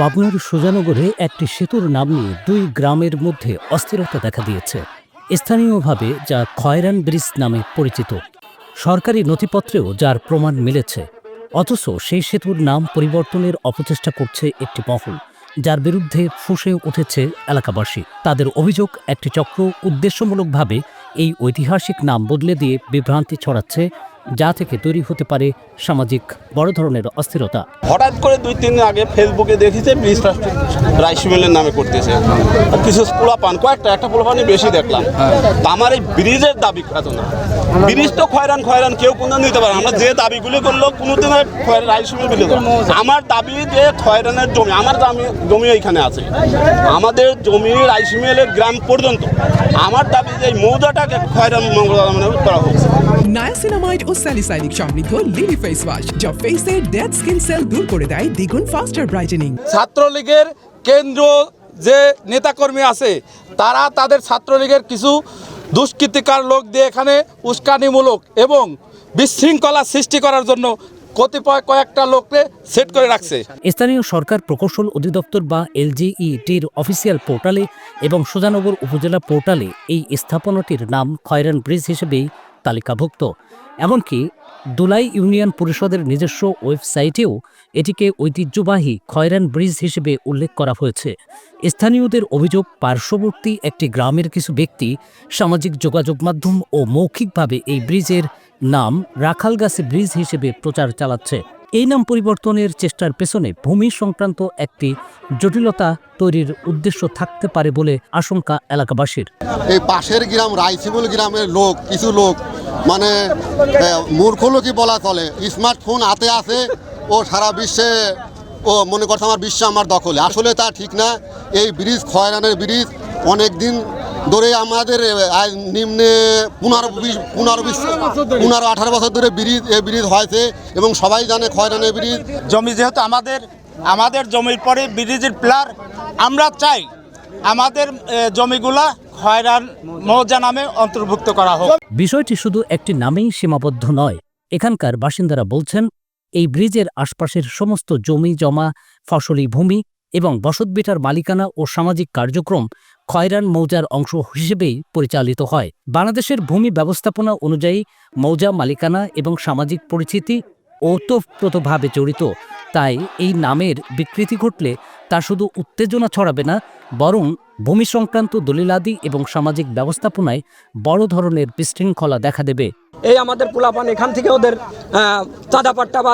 পাবনার সুজানগরে একটি সেতুর নাম নিয়ে দুই গ্রামের মধ্যে অস্থিরতা দেখা দিয়েছে। স্থানীয়ভাবে যা খয়রান ব্রিজ নামে পরিচিত। সরকারি নথিপত্রেও যার প্রমাণ মিলেছে। অথচ সেই সেতুর নাম পরিবর্তনের অপচেষ্টা করছে একটি মহল, যার বিরুদ্ধে ফুঁসে উঠেছে এলাকাবাসী। তাদের অভিযোগ, একটি চক্র উদ্দেশ্যমূলকভাবে এই ঐতিহাসিক নাম বদলে দিয়ে বিভ্রান্তি ছড়াচ্ছে যা থেকে তৈরি হতে পারে সামাজিক বড় ধরনের অস্থিরতা। হঠাৎ করে দুই, তিন দিন আগে ফেসবুকে দেখেছে ব্রিজটা রাইস মিলের নামে করতেছে। কিছু পোলা পান, কয়েকটা, একটা পোলা পানি বেশি দেখলাম। আমার এই ব্রিজের দাবি এত না। ব্রিজ তো খয়রান খয়রান, কেউ কোনো নিতে পারে। আমরা যে দাবিগুলি করল, কোনোদিন রাইস মিল বিলে। আমার দাবি যে খয়রানের জমি, আমার দামি জমি এইখানে আছে। আমাদের জমি রাইস মিলের গ্রাম পর্যন্ত। আমার দাবি যে এই মৌজাটাকে খয়রান মানে করা হচ্ছে নায়াসিনামাইড ও স্যালিসাইনিক সমৃদ্ধ লিলি ফেস ওয়াশ যা ফেসের ডেড স্কিন সেল দূর করে দেয় দ্বিগুণ ফাস্টার ব্রাইটেনিং ছাত্রলীগের কেন্দ্র যে নেতাকর্মী আছে তারা তাদের ছাত্রলীগের কিছু দুষ্কৃতিকার লোক দিয়ে এখানে উস্কানিমূলক এবং বিশৃঙ্খলা সৃষ্টি করার জন্য কতিপয় কয়েকটা লোককে সেট করে রাখছে। স্থানীয় সরকার প্রকৌশল অধিদপ্তর বা এলজিইটির অফিসিয়াল পোর্টালে এবং সুজানগর উপজেলা পোর্টালে এই স্থাপনাটির নাম খয়রান ব্রিজ হিসেবেই তালিকাভুক্ত। এমনকি দুলাই ইউনিয়ন পরিষদের নিজস্ব ওয়েবসাইটেও এটিকে ঐতিহ্যবাহী খয়রান ব্রিজ হিসেবে উল্লেখ করা হয়েছে। স্থানীয়দের অভিযোগ, পার্শ্ববর্তী একটি গ্রামের কিছু ব্যক্তি সামাজিক যোগাযোগ মাধ্যম ও মৌখিকভাবে এই ব্রিজের নাম রাখালগাছি ব্রিজ হিসেবে প্রচার চালাচ্ছে। এই নাম পরিবর্তনের চেষ্টার পেছনে ভূমি সংক্রান্ত একটি জটিলতা তৈরির উদ্দেশ্য থাকতে পারে বলে আশঙ্কা এলাকাবাসীর। এই পাশের গ্রাম রাইসিমুল গ্রামের লোক, কিছু লোক মানে আহ, মূর্খ লোকই বলা চলে। স্মার্টফোন হাতে আছে ও সারা বিশ্বে ও মনে করছে আমার বিশ্ব আমার দখলে। আসলে তা ঠিক না। এই ব্রিজ খয়রানের ব্রিজ অনেক দিন ধরে আমাদের নিম্নে পনেরো বিশ পনেরো বিশ পনেরো আঠারো বছর ধরে ব্রিজ এ ব্রিজ হয়েছে এবং সবাই জানে খয়রানের ব্রিজ। জমি যেহেতু আমাদের আমাদের জমির পরে ব্রিজের প্লার আমরা চাই আমাদের জমিগুলা খয়রান মৌজা নামে অন্তর্ভুক্ত করা হোক। বিষয়টি শুধু একটি নামেই সীমাবদ্ধ নয়। এখানকার বাসিন্দারা বলছেন, এই ব্রিজের আশপাশের সমস্ত জমি জমা, ফসলি ভূমি এবং বসতভিটার মালিকানা ও সামাজিক কার্যক্রম খয়রান মৌজার অংশ হিসেবেই পরিচালিত হয়। বাংলাদেশের ভূমি ব্যবস্থাপনা অনুযায়ী মৌজা মালিকানা এবং সামাজিক পরিচিতি ওতপ্রোতভাবে জড়িত। তাই এই নামের বিকৃতি ঘটলে তা শুধু উত্তেজনা ছড়াবে না বরং ভূমি সংক্রান্ত দলিলাদি এবং সামাজিক ব্যবস্থাপনায় বড় ধরনের বিশৃঙ্খলা দেখা দেবে। এই আমাদের পোলাপান এখান থেকে ওদের আহ, চাঁদা পাট্টা বা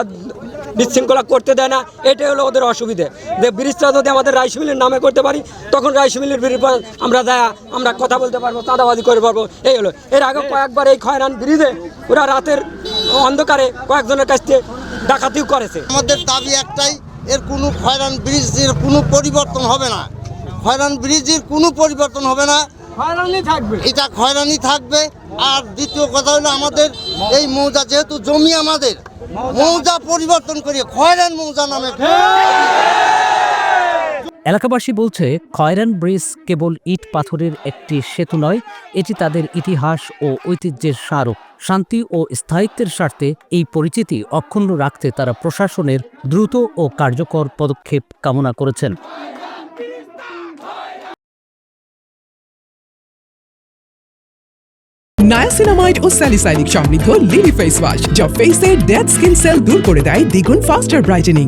বিশৃঙ্খলা করতে দেয় না এটাই হলো ওদের অসুবিধে। যে ব্রিজটা যদি আমাদের রাইস মিলের নামে করতে পারি তখন রাইস মিলের বিরুদ্ধে আমরা দেয়া আমরা কথা বলতে পারব চাঁদাবাজি করে পারব এই হলো। এর আগে কয়েকবার এই খয়রান ব্রিজে ওরা রাতের অন্ধকারে কয়েকজনের কাছ থেকে ডাকাতিও করেছে। আমাদের দাবি একটাই এর কোনো খয়রান ব্রিজের কোনো পরিবর্তন হবে না। খয়রান ব্রিজের কোনো পরিবর্তন হবে না। এটা খয়রানি থাকবে। আর দ্বিতীয় কথা হলো আমাদের এই মৌজা যেহেতু জমি আমাদের মৌজা পরিবর্তন করিয়ে খয়রান মৌজা নামে এলাকাবাসী বলছে, খয়রান ব্রিজ কেবল ইট পাথরের একটি সেতু নয়, এটি তাদের ইতিহাস ও ঐতিহ্যের স্মারক। শান্তি ও স্থায়িত্বের স্বার্থে এই পরিচিতি অক্ষুণ্ণ রাখতে তারা প্রশাসনের দ্রুত ও কার্যকর পদক্ষেপ কামনা করেছেন। নায়াসিনামাইড ও স্যালিসাইনিক সমৃদ্ধ লিলি ফেস ওয়াশ যা ফেসের ডেড স্কিন সেল দূর করে দেয় দ্বিগুণ ফাস্টার ব্রাইটেনিং